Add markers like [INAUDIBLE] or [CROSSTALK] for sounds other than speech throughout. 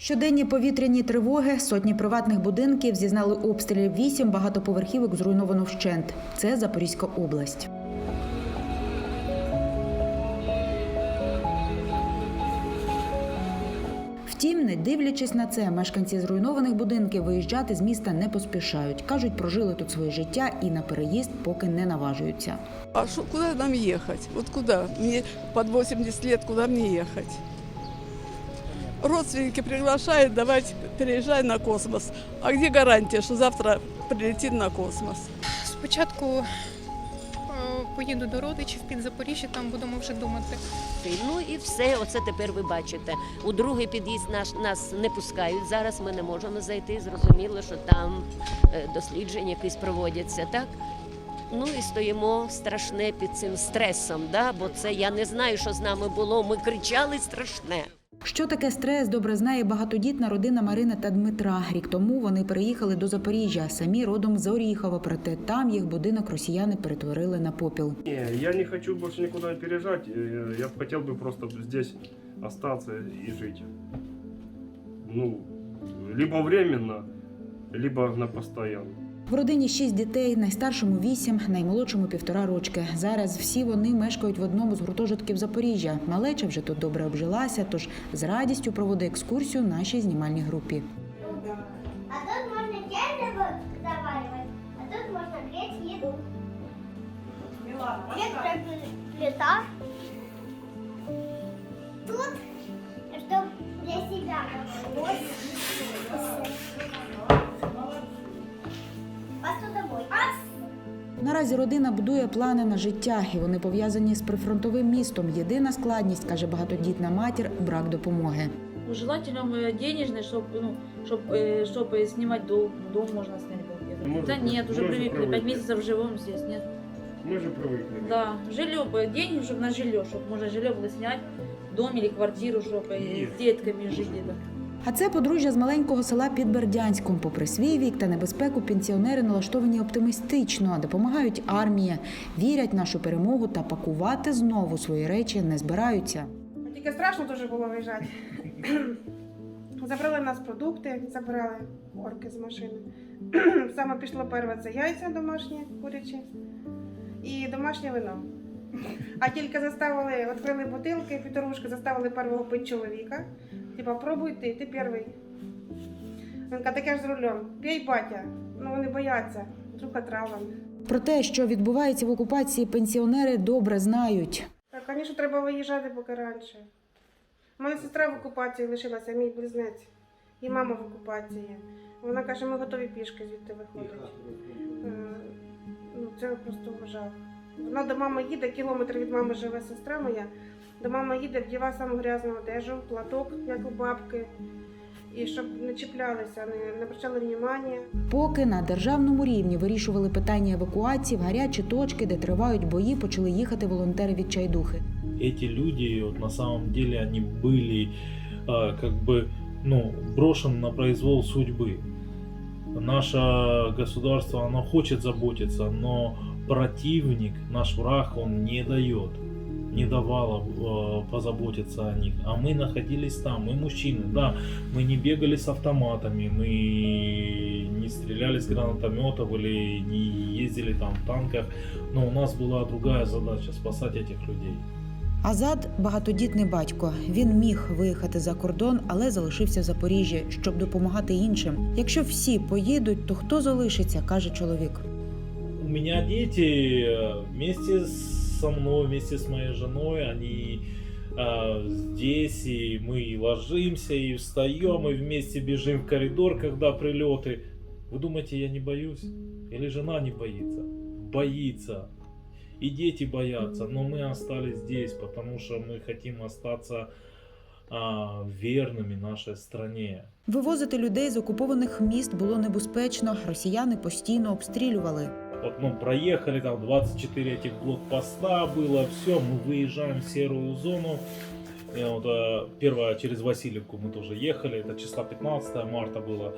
Щоденні повітряні тривоги, сотні приватних будинків зізнали обстрілів вісім багатоповерхівок зруйновано вщент. Це Запорізька область. Втім, не дивлячись на це, мешканці зруйнованих будинків виїжджати з міста не поспішають. кажуть, прожили тут своє життя і на переїзд поки не наважуються. А шо, куда нам ехать? Вот куда? Мне под 80 лет, куда мне ехать? Родственники приглашают, давайте переезжай на космос. А где гарантия, что завтра прилетит на космос? Спочатку е, поїду до родичів під Запоріжжя, там будемо вже думати. Ну і все, оце тепер ви бачите. У другий під'їзд наш нас не пускають. Зараз ми не можемо зайти. Зрозуміло, що там е, дослідження якісь проводяться, так? Ну і стоїмо страшне під цим стресом, да? бо це я не знаю, що з нами було. Ми кричали страшне. Що таке стрес, добре знає багатодітна родина Марини та Дмитра. Рік тому вони переїхали до Запоріжжя, самі родом з Оріхова, проте там їх будинок росіяни перетворили на попіл. Не, я не хочу больше никуда переезжать. Э, Я бы хотел бы просто здесь остаться и жить. Ну, либо временно, либо на постоянно. В родині шість дітей, найстаршому вісім, наймолодшому півтора рочки. Зараз всі вони мешкають в одному з гуртожитків Запоріжжя. Малеча вже тут добре обжилася, тож з радістю проводить екскурсію нашій знімальній групі. А тут можно дерево заваривать, а тут можно греть. Электроплита. Тут, чтобы для себя готовить. Посудомойка. Наразі родина будує плани на життя, і вони пов'язані з прифронтовим містом. Єдина складність, каже багатодітна матір, брак допомоги. Ну, Желательно э, денежный, чтобы ну, чтоб, э, чтобы снимать дом, дом можно снять был где-то. Мы Да уже- нет, уже мы уже привыкли, привыкли. пять месяцев живем здесь, нет. Мы же привыкли. Да, жилье, бы, деньги, чтобы на жилье, чтобы можно жилье было снять, дом или квартиру, чтобы э, с детками жить где-то. А це подружжя з маленького села під Бердянськом. Попри свій вік та небезпеку, пенсіонери налаштовані оптимістично, допомагають армії, вірять в нашу перемогу та пакувати знову свої речі не збираються. Тільки страшно дуже було виїжджати. Забрали в нас продукти, забрали орки з машини. Саме пішло перше це яйця домашні, курячі і домашнє вино. А тільки заставили, відкрили бутилки, піторушки, заставили первого пити чоловіка. Типа, пробуй ти, ти перший. Він каже, таке ж з рулем. П'й батя. Ну вони бояться, вдруг отравлені. Про те, що відбувається в окупації, пенсіонери добре знають. Так, звісно, треба виїжджати поки раніше. У мене сестра в окупації лишилася, мій близнець. І мама в окупації. Вона каже, ми готові пішки звідти виходити. Е, Ну, це просто жах. Вона до мами їде, кілометр від мами живе сестра моя. До мами їде, вдіва саму грязну одежу, платок, як у бабки. І щоб не чіплялися, не, не обращали внимання. Поки на державному рівні вирішували питання евакуації в гарячі точки, де тривають бої, почали їхати волонтери від чайдухи. эти люди вот, на самом деле они были а, как бы ну брошены на произвол судьбы. Наше государство оно хочет заботиться, но противник, наш враг, он не дает, не давало э, позаботиться о них. А мы находились там, мы мужчины, да, мы не бегали с автоматами, мы не стреляли с гранатометов или не ездили там в танках, но у нас была другая задача спасать этих людей. Азад багатодітний батько. Він міг виїхати за кордон, але залишився в Запоріжжі, щоб допомагати іншим. Якщо всі поїдуть, то хто залишиться, каже чоловік. У меня дети э, вместе со мной, вместе с моей женой, они э, здесь, и мы ложимся, и встаем, и вместе бежим в коридор, когда прилеты. Вы думаете, я не боюсь? Или жена не боится? Боится. И дети боятся, но мы остались здесь, потому что мы хотим остаться а, верными нашей стране. Вивозити людей з окупованих міст було небезпечно. Росіяни постійно обстрілювали. Вот, ну, проехали там 24 этих блокпоста было, все, мы выезжаем в серую зону. И вот, э, первое через Васильевку мы тоже ехали, это числа 15 марта было.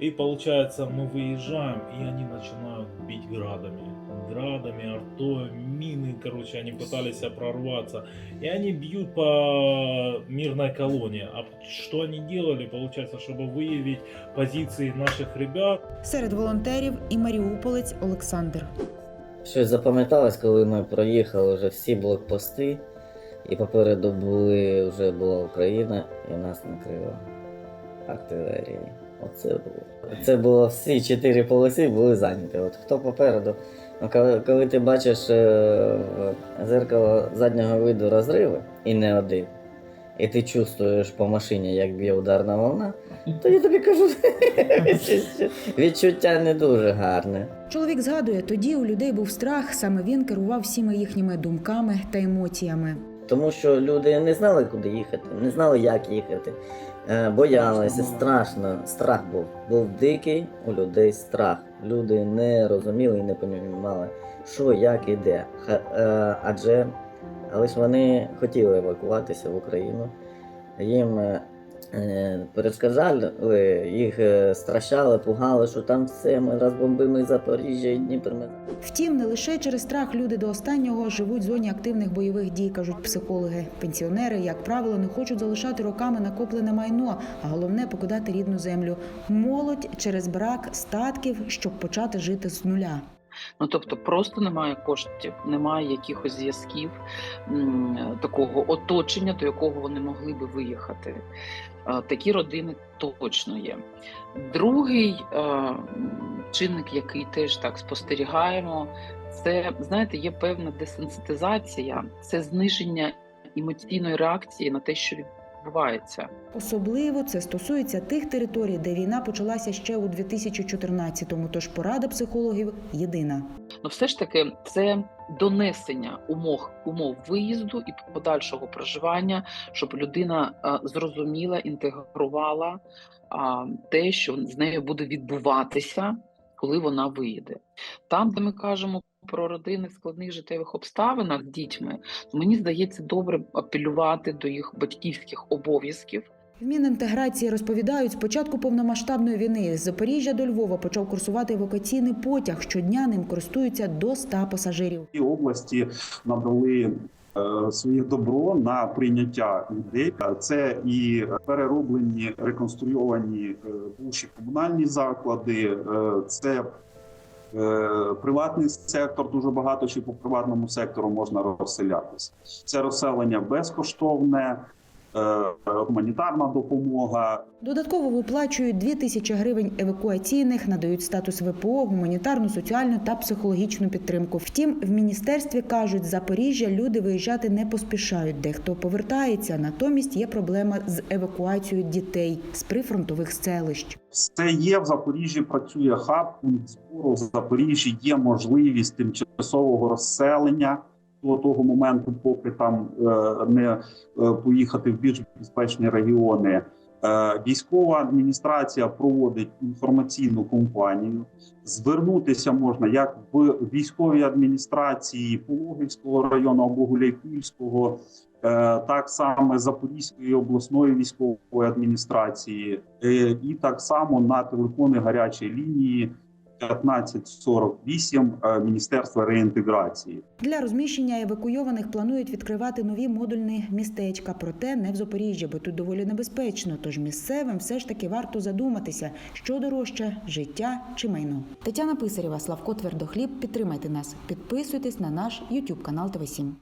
И получается, мы выезжаем, и они начинают бить градами. Градами, артой, мины, короче, они пытались прорваться. И они бьют по мирной колонии. А что они делали, получается, чтобы выявить позиции наших ребят, Серед волонтерів і маріуполець Олександр. Щось запам'яталось, коли ми проїхали вже всі блокпости, і попереду були, вже була Україна, і нас накрила артилерією. Оце було. Це було всі чотири полоси були зайняті. От хто попереду. Ну, коли, коли ти бачиш е, зеркало заднього виду розриви, і не один, і ти чувствуєш по машині, як б'є ударна волна, то я тобі кажу, [LAUGHS] відчуття не дуже гарне. Чоловік згадує, тоді у людей був страх, саме він керував всіма їхніми думками та емоціями. Тому що люди не знали, куди їхати, не знали, як їхати. Е, Боялися, страшно, страх був. Був дикий у людей страх. Люди не розуміли і не розуміли, що, як і де. Е, Адже але ж вони хотіли евакуватися в Україну. Їм е, е, їх е, стращали, пугали, що там все, ми розбомбимо Запоріжжя і Дніпро. Втім, не лише через страх люди до останнього живуть в зоні активних бойових дій, кажуть психологи. Пенсіонери, як правило, не хочуть залишати роками накоплене майно, а головне покидати рідну землю. Молодь через брак статків, щоб почати жити з нуля. Ну тобто просто немає коштів, немає якихось зв'язків такого оточення, до якого вони могли би виїхати. Е, Такі родини точно є. Другий е, чинник, який теж так спостерігаємо, це знаєте, є певна десенситизація, це зниження емоційної реакції на те, що. Особливо це стосується тих територій, де війна почалася ще у 2014-му, Тож порада психологів єдина. Ну, все ж таки, це донесення умов умов виїзду і подальшого проживання, щоб людина а, зрозуміла, інтегрувала те, що з нею буде відбуватися, коли вона виїде. Там, де ми кажемо про родини в складних життєвих обставинах з дітьми, мені здається добре апелювати до їх батьківських обов'язків. В Мінінтеграції розповідають, з початку повномасштабної війни з Запоріжжя до Львова почав курсувати евакуаційний потяг. Щодня ним користуються до 100 пасажирів. і області надали е, своє добро на прийняття людей. Е, Це і перероблені реконструйовані е, бувші комунальні заклади, е, це е, приватний сектор. Дуже багато чи по приватному сектору можна розселятися. Це розселення безкоштовне, е, гуманітарна допомога, Додатково виплачують 2 тисячі гривень евакуаційних, надають статус ВПО, гуманітарну, соціальну та психологічну підтримку. Втім, в міністерстві кажуть, з Запоріжжя люди виїжджати не поспішають. Дехто повертається. Натомість є проблема з евакуацією дітей з прифронтових селищ. Все є в Запоріжжі. Працює хаб збору. В Запоріжжі є можливість тимчасового розселення до того моменту, поки там е, не е, поїхати в більш безпечні регіони. Е, Військова адміністрація проводить інформаційну кампанію. Звернутися можна як в військовій адміністрації Пологівського району або Гуляйпільського, так само Запорізької обласної військової адміністрації, і так само на телефони гарячої лінії 1548 е, Міністерства реінтеграції. Для розміщення евакуйованих планують відкривати нові модульні містечка, проте не в Запоріжжі, бо тут доволі небезпечно. Тож місцевим все ж таки варто задуматися, що дорожче життя чи майно. Тетяна Писарєва, Славко Твердохліб. Підтримайте нас, підписуйтесь на наш YouTube канал ТВ 7